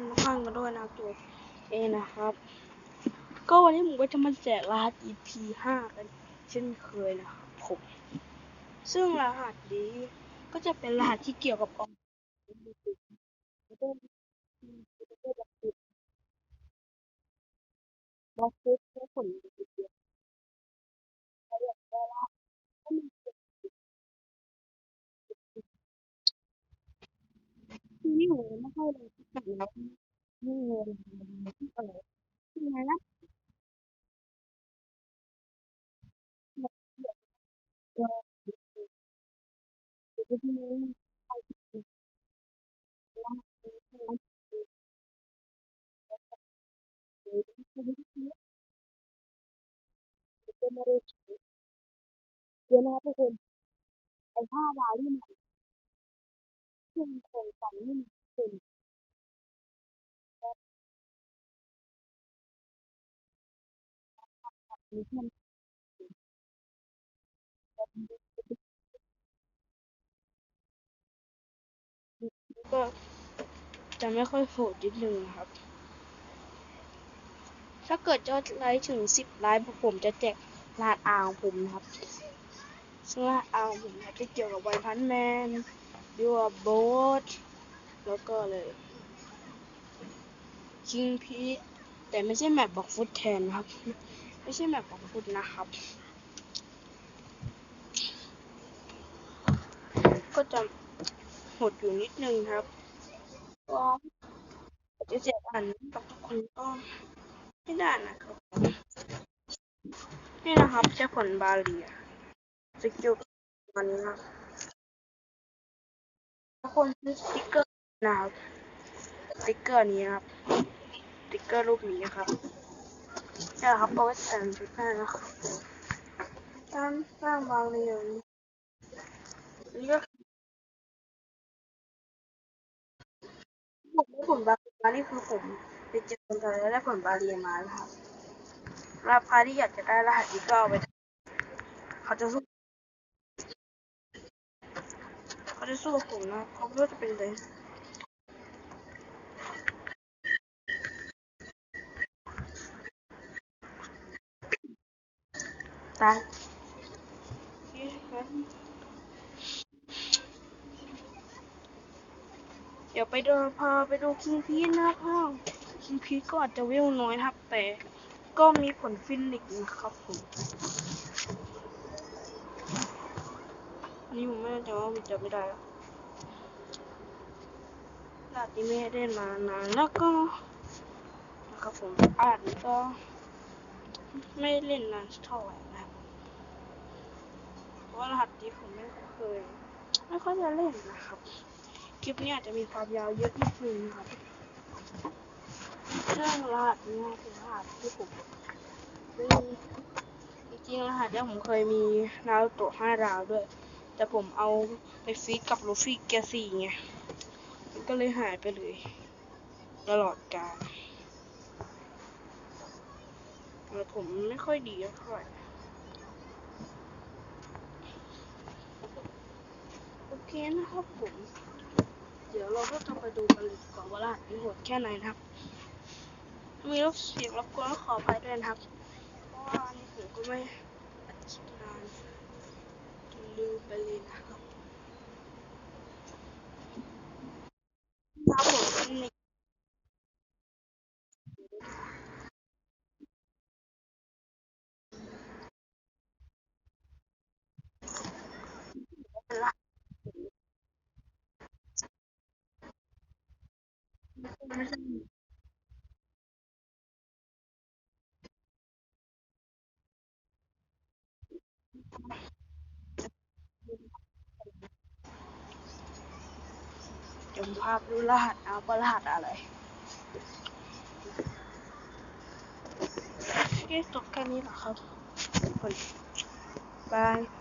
คนทุกท่านกันด้วยนะตัวเอนะครับ ก็วันนี้ผมก็จะมาแจกรหัส EP ห้ากัน เช่นเคยนะครับผมซึ่งรหัสนี้ก็จะเป็นรหัสที่เกี่ยวกับกองบล็อกฟุตและผล นี่หนูไม่ค่อยเลยแต่แล้วนี่เลยที่อะไรที่ไหนนะที่นี่เดี๋ยวนะครับทุกคนไอ้ห้าดาวนี่ มันขึ้นโครงการนี่มันเป็นมิชชั่นก็จะไม่ค่อยโหดนิดนึงนะครับ ถ้าเกิดยอดไลค์ถึงสิบไลค์ผมจะแจกรหัสอาของผมนะครับซึ่งรหัสอาของผมจะเกี่ยวกับไวพันแมน ดิวโบสแล้วก็เลยคิงพีแต่ไม่ใช่แมปบอกฟุตแทนนะครับ ไม่ใช่แมปบอกฟุตนะครับ ก็จะหดอยู่นิดนึงครับก็จะแจกอันกับทุกคนก็ไม่ได้นะครับ นี่นะครับใช้ผลบาเลียสกิลมันนะ ทุกคนซื้อสติกเกอร์นะครับสติกเกอร์นี้นะครับสติกเกอร์รูปนี้ครับนี่แหละครับเอาไว้แต่งชุดหน้านะครับการสร้างบาเลียนี้นี่ก็ผมได้ผลบาเลีมานี่คือผมไปเจอคนไทยแล้วได้ผลบาลีมาแล้วครับราคาที่อยากจะได้รหัสนี้ก็เอาไปเขาจะสู้เขา จะสู้กับผมนะเขาไม่รู้จะเป็นเลยตายเดี๋ยวไปดูพาไปดูคิงพีนนะครับคิงพีก็อาจจะเวลน้อยครับ แต่ก็มีผลฟินิกนะครับผม อันนี้ผมไม่แน่ใจว่ามันจะไม่ได้ลาดที่ไม่ได้มานานแล้วก็นะครับผมอ่านก็ไม่เล่นนานเท่าไหร่นะครับเพราะว่ารหัสที่ผมไม่เคยไม่ค่อยจะเล่นนะครับ คลิปนี้อาจจะมีความยาวเยอะนิดนึงครับเรื่องรหัสนี้เป็นรหัสที่ผมจริงๆรหัสนี้ผมเคยมีนารูโตะห้าดาวด้วย แต่ผมเอาไปฟีดกับลูฟี่เกียร์สี่ไง มันก็เลยหายไปเลย ตลอดกาลแต่ผมไม่ค่อยดีเท่าไหร่โอเคนะครับผม เดี๋ยวเราก็จะไปดูกันเลยดีกว่อนว่ารหัสนี้โหดแค่ไหนนะครับ มีรบเสียงรบกวนขออภัยด้วยนะครับ เพราะว่าอันนี้ผมก็ไม่อัดคลิป นานจนลืมไปเลยนะครับครับผมนี่ เป็นรหัสไม่ใช่เดี๋ยวผมพาไปดูรหัสเอาว่ารหัสอะไรโอเคจบแค่นี้แหละครับทุกคนบาย